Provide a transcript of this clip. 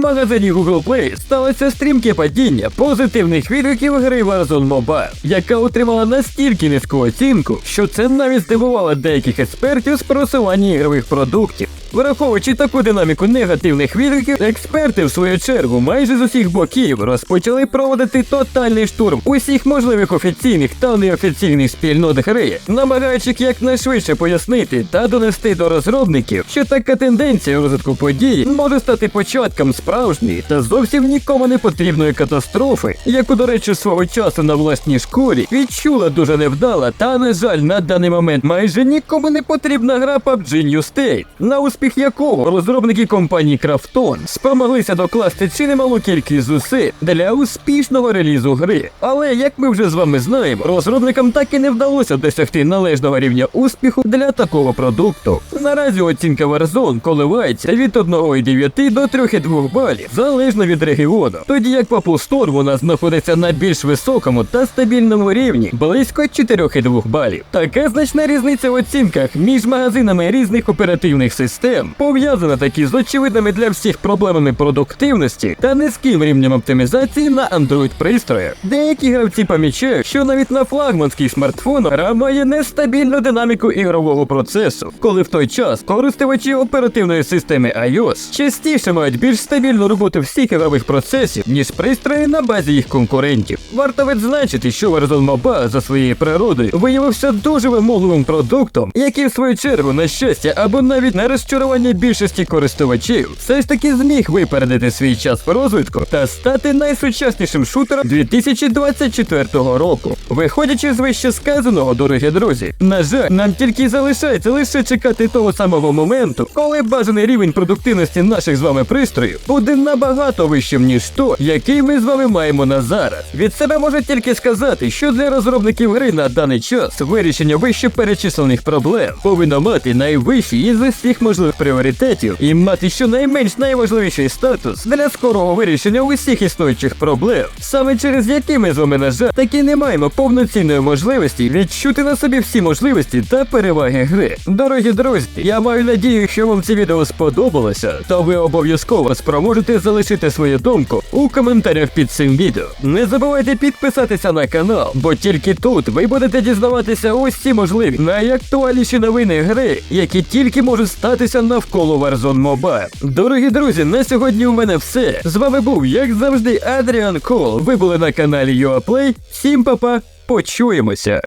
магазині Google Play сталося стрімке падіння позитивних відгуків гри Warzone Mobile, яка отримала настільки низьку оцінку, що це навіть здивувало деяких експертів з просування ігрових продуктів. Враховуючи таку динаміку негативних відгуків, експерти в свою чергу майже з усіх боків розпочали проводити тотальний штурм усіх можливих офіційних та неофіційних спільнот гри, намагаючись якнайшвидше пояснити та донести до розробників, що така тенденція розвитку подій може стати початком справжньої та зовсім нікому не потрібної катастрофи, яку, до речі, свого часу на власній шкурі відчула дуже невдала та, на жаль, на даний момент майже нікому не потрібна гра PUBG New State, на успіх якого розробники компанії Krafton спромоглися докласти чи немалу кількість зусиль для успішного релізу гри. Але як ми вже з вами знаємо, розробникам так і не вдалося досягти належного рівня успіху для такого продукту. Наразі оцінка Warzone коливається від 1,9 до 3,2 балів, залежно від регіону. Тоді як по Storm вона знаходиться на більш високому та стабільному рівні, близько 4,2 балів. Така значна різниця в оцінках між магазинами різних оперативних систем пов'язана таки з очевидними для всіх проблемами продуктивності та низьким рівнем оптимізації на Android пристроях. Деякі гравці помічають, що навіть на флагманських смартфонах гра має нестабільну динаміку ігрового процесу, коли в той час користувачі оперативної системи iOS частіше мають більш стабільну роботу всіх ігрових процесів, ніж пристрої на базі їх конкурентів. Варто відзначити, що Warzone Mobile за своєю природою виявився дуже вимогливим продуктом, який в свою чергу на щастя або навіть на розчарування більшості користувачів все ж таки зміг випередити свій час в розвитку та стати найсучаснішим шутером 2024 року. Виходячи з вище сказаного, дорогі друзі, на жаль, нам тільки залишається лише чекати того самого моменту, коли бажаний рівень продуктивності наших з вами пристроїв буде набагато вищим, ніж то, який ми з вами маємо на зараз. Від себе можу тільки сказати, що для розробників гри на даний час вирішення вище перечислених проблем повинно мати найвищий із усіх можливих пріоритетів і мати щонайменш найважливіший статус для скорого вирішення усіх існуючих проблем, саме через які ми з вами, на жаль, таки не маємо повноцінної можливості відчути на собі всі можливості та переваги гри. Дорогі друзі, я маю надію, що вам це відео сподобалося, то ви обов'язково спроможете залишити свою думку у коментарях під цим відео. Не забувайте підписатися на канал, бо тільки тут ви будете дізнаватися усі можливі найактуальніші новини гри, які тільки можуть статися навколо Warzone Mobile. Дорогі друзі, на сьогодні у мене все. З вами був, як завжди, Адріан Кол. Ви були на каналі UAPlay. Всім па-па, почуємося.